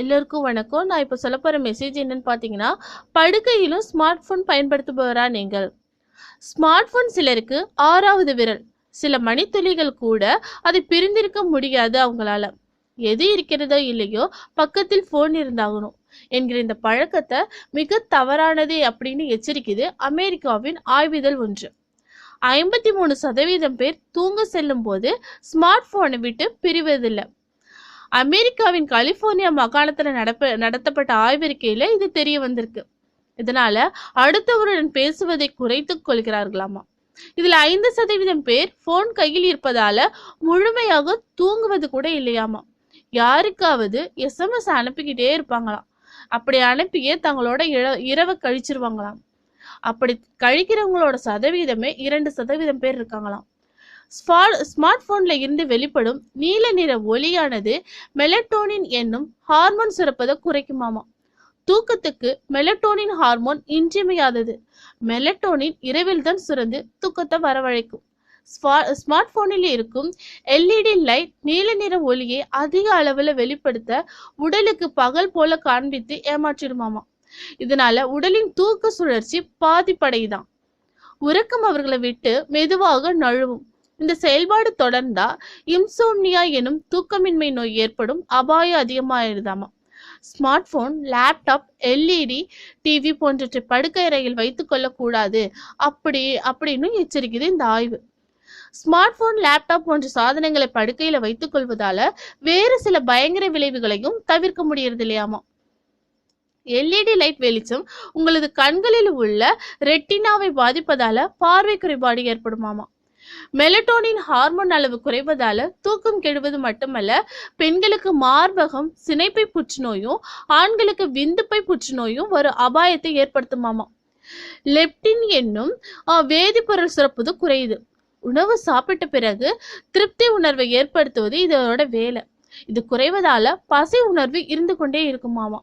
எல்லோருக்கும் வணக்கம். நான் இப்போ சொல்ல போகிற மெசேஜ் என்னன்னு பார்த்தீங்கன்னா படுக்கையிலும் ஸ்மார்ட் ஃபோன் பயன்படுத்துபவரா நீங்கள். ஸ்மார்ட் ஃபோன் சிலருக்கு ஆறாவது விரல் சில மணித்துளிகள் கூட அதை பிரிந்திருக்க முடியாது அவங்களால. எது இருக்கிறதோ இல்லையோ பக்கத்தில் ஃபோன் இருந்தாகணும் என்கிற இந்த பழக்கத்தை மிக தவறானது அப்படின்னு எச்சரிக்குது அமெரிக்காவின் ஆய்விதழ் ஒன்று. ஐம்பத்தி மூணு சதவீதம் பேர் தூங்க செல்லும் போது ஸ்மார்ட் போனை விட்டு பிரிவதில்லை. அமெரிக்காவின் கலிபோர்னியா மாகாணத்துல நடப்ப நடத்தப்பட்ட ஆய்வறிக்கையில இது தெரிய வந்திருக்கு. இதனால அடுத்தவருடன் பேசுவதை குறைத்து கொள்கிறார்களாமா? இதுல ஐந்து சதவீதம் பேர் போன் கையில் இருப்பதால முழுமையாக தூங்குவது கூட இல்லையாமா? யாருக்காவது எஸ்எம்எஸ் அனுப்பிக்கிட்டே இருப்பாங்களாம். அப்படி அனுப்பியே தங்களோட இர இரவை கழிச்சிருவாங்களாம். அப்படி கழிக்கிறவங்களோட சதவீதமே இரண்டு சதவீதம் பேர் இருக்காங்களாம். ஸ்மார்ட் போன்ல இருந்து வெளிப்படும் நீல நிற ஒளியானது மெலட்டோனின் என்னும் ஹார்மோன் சுரப்பதை குறைக்குமாமா. தூக்கத்துக்கு மெலட்டோனின் ஹார்மோன் இன்றியமையாதது. மெலட்டோனின் இரவில் தான் சுரந்து தூக்கத்தை வரவழைக்கும். ஸ்மார்ட் போனில் இருக்கும் எல்இடி லைட் நீல நிற ஒளியை அதிக அளவுல வெளிப்படுத்த உடலுக்கு பகல் போல காண்பித்து ஏமாற்றிடுமாமா. இதனால உடலின் தூக்க சுழற்சி பாதிப்படையுதான் உறக்கம் அவர்களை விட்டு மெதுவாக நழுவும். இந்த செயல்பாடு தொடர்ந்தா இம்சோம்னியா எனும் தூக்கமின்மை நோய் ஏற்படும் அபாயம் அதிகமாயிருதாமா? Smart phone laptop LED TV போன்றவற்றை படுக்கை அறையில் வைத்துக் கொள்ளக்கூடாது. அப்படி அப்படின்னு எச்சரிக்குது இந்த ஆய்வு. ஸ்மார்ட் போன் லேப்டாப் போன்ற சாதனங்களை படுக்கையில வைத்துக் கொள்வதால வேறு சில பயங்கர விளைவுகளையும் தவிர்க்க முடியறது இல்லையாமா? எல்இடி லைட் வெளிச்சம் உங்களது கண்களில் உள்ள ரெட்டினாவை பாதிப்பதால பார்வை குறைபாடு ஏற்படுமாமா? மெலட்டோனின் ஹார்மோன் அளவு குறைவதால தூக்கம் கெடுவது மட்டுமல்ல பெண்களுக்கு மார்பகம் சினைப்பை புற்றுநோயும் ஆண்களுக்கு விந்துப்பை புற்றுநோயும் ஒரு அபாயத்தை ஏற்படுத்துமாமா. லெப்டின் என்னும் வேதிப்பொருள் சுரப்பது குறையுது. உணவு சாப்பிட்ட பிறகு திருப்தி உணர்வை ஏற்படுத்துவது இதோட வேலை. இது குறைவதால பசி உணர்வு இருந்து கொண்டே இருக்குமாமா.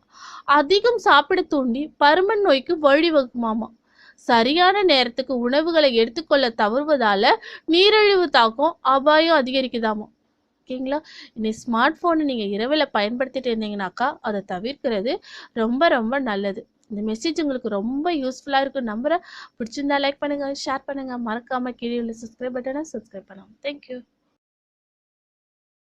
அதிகம் சாப்பிட தூண்டி பருமன் நோய்க்கு வழிவகுக்குமாமா. சரியான நேரத்துக்கு உணவுகளை எடுத்துக்கொள்ள தவறுவதால நீரிழிவு தாக்கம் அபாயம் அதிகரிக்குதாமோ? ஓகேங்களா? இனி ஸ்மார்ட் ஃபோனை நீங்கள் இரவில் பயன்படுத்திட்டு இருந்தீங்கனாக்கா அதை தவிர்க்கிறது ரொம்ப ரொம்ப நல்லது. இந்த மெசேஜ் உங்களுக்கு ரொம்ப யூஸ்ஃபுல்லாக இருக்கும் நம்புகிறேன் பிடிச்சிருந்தா லைக் பண்ணுங்கள் ஷேர் பண்ணுங்கள் மறக்காமல் கீழே உள்ள சப்ஸ்கிரைப் பட்டனை சப்ஸ்கிரைப் பண்ணுங்கள் தேங்க்யூ